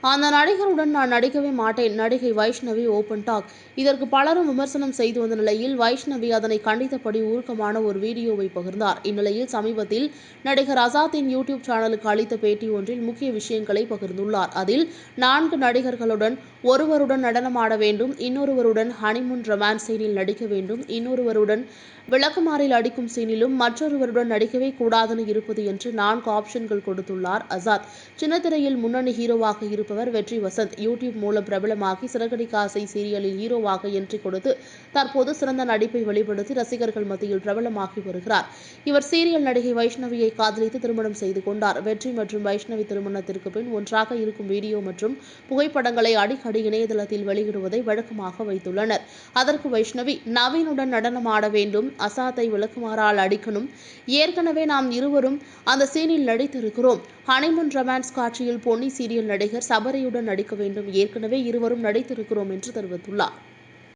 அந்த நடிகருடன் நான் நடிக்கவே மாட்டேன். நடிகை வைஷ்ணவி ஓபன் டாக் இதற்கு பலரும் விமர்சனம் செய்து வந்த நிலையில் வைஷ்ணவி அதனை கண்டித்தபடி உருக்கமான ஒரு வீடியோவை பகிர்ந்தார். இந்நிலையில் சமீபத்தில் நடிகர் அசாத்தின் யூடியூப் சேனலுக்கு அளித்த பேட்டி ஒன்றில் முக்கிய விஷயங்களை பகிர்ந்துள்ளார். அதில் நான்கு நடிகர்களுடன் ஒருவருடன் நடனமாட வேண்டும் இன்னொருவருடன் ஹனிமூன் ரொமான்ஸ் சீனில் நடிக்க வேண்டும் இன்னொருவருடன் விளக்குமாறில் அடிக்கும் சீனிலும் மற்றொருவருடன் நடிக்கவே கூடாதுன்னு இருப்பது என்று நான்கு ஆப்ஷன்கள் கொடுத்துள்ளார் அசாத். சின்னத்திரையில் முன்னணி ஹீரோவாக நடிப்பவர் வெற்றி வசந்த். யூடியூப் மூலம் பிரபலமாகி சிறகடி காசை சீரியலில் ஹீரோவாக என்ட்ரி கொடுத்து தற்போது சிறந்த நடிப்பை வெளிப்படுத்தி ரசிகர்கள் மத்தியில் பிரபலமாகி வருகிறார். இவர் சீரியல் நடிகை வைஷ்ணவியை காதலித்து திருமணம் செய்து கொண்டார். வெற்றி மற்றும் வைஷ்ணவி திருமணத்திற்கு பின் ஒன்றாக இருக்கும் வீடியோ மற்றும் புகைப்படங்களை அடிக்கடி இணையதளத்தில் வெளியிடுவதை வழக்கமாக வைத்துள்ளனர். அதற்கு வைஷ்ணவி நவீனுடன் நடனம் ஆட வேண்டும். அசாத்தை விளக்குமாறால் அடிக்கணும். ஏற்கனவே நாம் இருவரும் அந்த சீனில் நடித்திருக்கிறோம். ஹனிமூன் ரொமான்ஸ் காட்சியில் பொன்னி சீரியல் நடிகர் சபரியுடன் நடிக்க வேண்டும். ஏற்கனவே இருவரும் நடித்திருக்கிறோம் என்று தெரிவித்துள்ளார்.